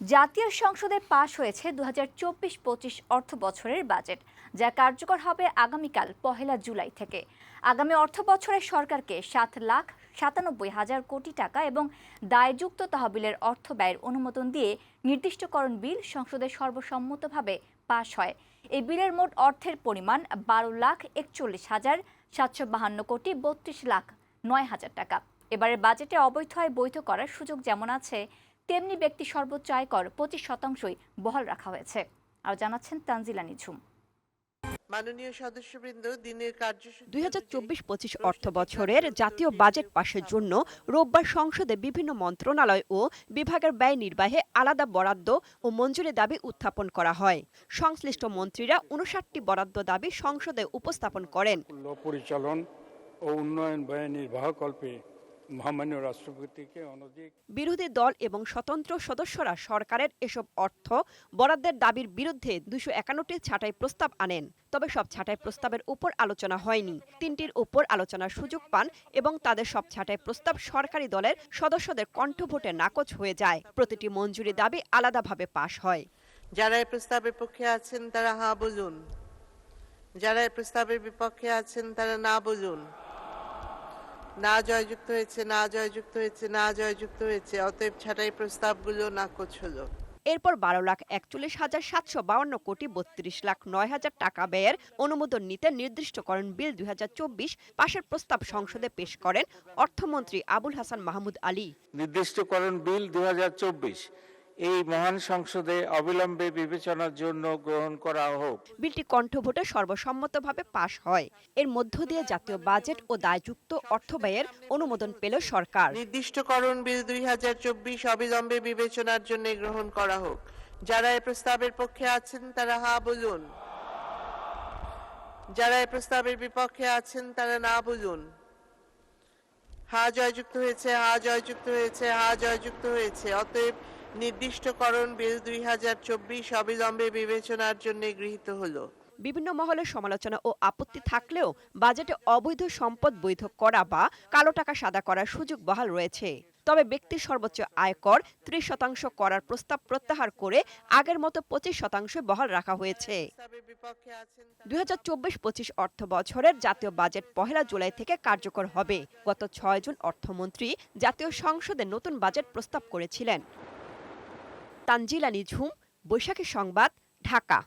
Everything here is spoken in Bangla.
জাতীয় সংসদে পাশ হয়েছে দু হাজার চব্বিশ পঁচিশ অর্থ বছরের বাজেট, যা কার্যকর হবে আগামীকাল পহেলা জুলাই থেকে। আগামী অর্থ বছরে সরকারকে সাত লাখ সাতানব্বই হাজার কোটি টাকা এবং দায়যুক্ত তহবিলের অর্থ ব্যয়ের অনুমোদন দিয়ে নির্দিষ্টকরণ বিল সংসদে সর্বসম্মতভাবে পাশ হয়। এই বিলের মোট অর্থের পরিমাণ বারো লাখ একচল্লিশ হাজার সাতশো বাহান্ন কোটি বত্রিশ লাখ নয় হাজার টাকা। এবারের বাজেটে অবৈধ আয় বৈধ করার সুযোগ যেমন আছে তেমনি ব্যক্তি সর্বোচ্চ আয়কর পঁচিশ শতাংশই বহাল রাখা হয়েছে। আর জানাচ্ছেন তানজিলা নিঝুম। মাননীয় সদস্যবৃন্দ দিনের কার্যসূচি দুই হাজার চব্বিশ পঁচিশ অর্থ বছরের জাতীয় বাজেট পাশের জন্য রোববার সংসদে বিভিন্ন মন্ত্রণালয় ও বিভাগের ব্যয় নির্বাহে আলাদা বরাদ্দ ও মঞ্জুরি দাবি উত্থাপন করা হয়। সংশ্লিষ্ট মন্ত্রীরা উনষাটটি বরাদ্দ দাবি সংসদে উপস্থাপন করেন। পরিচালন ও উন্নয়ন ব্যয় নির্বাহকল্পে মহামান্য রাষ্ট্রপতিকে অনধিক বিরোধী দল এবং স্বতন্ত্র সদস্যরা সরকারের এসব অর্থ বরাদ্দের দাবির বিরুদ্ধে দুশো একান্নটি ছাঁটাই প্রস্তাব আনেন। তবে সব ছাঁটাই প্রস্তাবের উপর আলোচনা হয়নি। তিনটির উপর আলোচনার সুযোগ পান এবং তাদের সব ছাঁটাই প্রস্তাব সরকারি দলের সদস্যদের কণ্ঠভোটে নাকচ হয়ে যায়। প্রতিটি মঞ্জুরি দাবি আলাদাভাবে পাশ হয়। যারা এই প্রস্তাবের পক্ষে আছেন তারা হ্যাঁ বলুন যারা এই প্রস্তাবের বিপক্ষে আছেন তারা না বলুন না জয়যুক্ত হয়েছে না জয়যুক্ত হয়েছে না জয়যুক্ত হয়েছে অতএব ছাঁটাই প্রস্তাবগুলো নাকচ হলো। এরপর বারো লাখ একচল্লিশ হাজার সাতশো বাউন্ন কোটি বত্রিশ লাখ নয় হাজার টাকা ব্যয়ের অনুমোদন নিতে নির্দিষ্টকরণ বিল দুই হাজার চব্বিশ পাশের প্রস্তাব সংসদে পেশ করেন অর্থমন্ত্রী আবুল হাসান মাহমুদ আলী। নির্দিষ্টকরণ বিল দুই হাজার চব্বিশ এই মহান সংসদে অবিলম্বে বিবেচনার জন্য গ্রহণ করা হোক। বিলটি কণ্ঠভোটে সর্বসম্মতভাবে পাশ হয়। এর মধ্য দিয়ে জাতীয় বাজেট ও দায়যুক্ত অর্থ ব্যয়ের অনুমোদন পেল সরকার। নির্দিষ্টকরণ বিল দুই হাজার চব্বিশ অবিলম্বে বিবেচনার জন্য গ্রহণ করা হোক। যারা এই প্রস্তাবের পক্ষে আছেন তারা হা বলুন। যারা এই প্রস্তাবের বিপক্ষে আছেন তারা না বলুন। হা জয়যুক্ত হয়েছে হা জয়যুক্ত হয়েছে হা জয়যুক্ত হয়েছে। অতএব নির্দিষ্টকরণ বিল দুই হাজার চব্বিশ অবিলম্বে বিবেচনার জন্য গৃহীত হলো। বিভিন্ন মহলের সমালোচনা ও আপত্তি থাকলেও বাজেটে অবৈধ সম্পদ বৈধ করা বা কালো টাকা সাদা করার সুযোগ বহাল রয়েছে। তবে ব্যক্তির সর্বোচ্চ আয়কর ত্রিশ শতাংশ করার প্রস্তাব প্রত্যাহার করে আগের মতো পঁচিশ শতাংশ বহাল রাখা হয়েছে। দুই হাজার চব্বিশ পঁচিশ অর্থ বছরের জাতীয় বাজেট পহেলা জুলাই থেকে কার্যকর হবে। গত ছয় জুন অর্থমন্ত্রী জাতীয় সংসদে নতুন বাজেট প্রস্তাব করেছিলেন। তানজিলা নিঝুম বৈশাখী সংবাদ ঢাকা।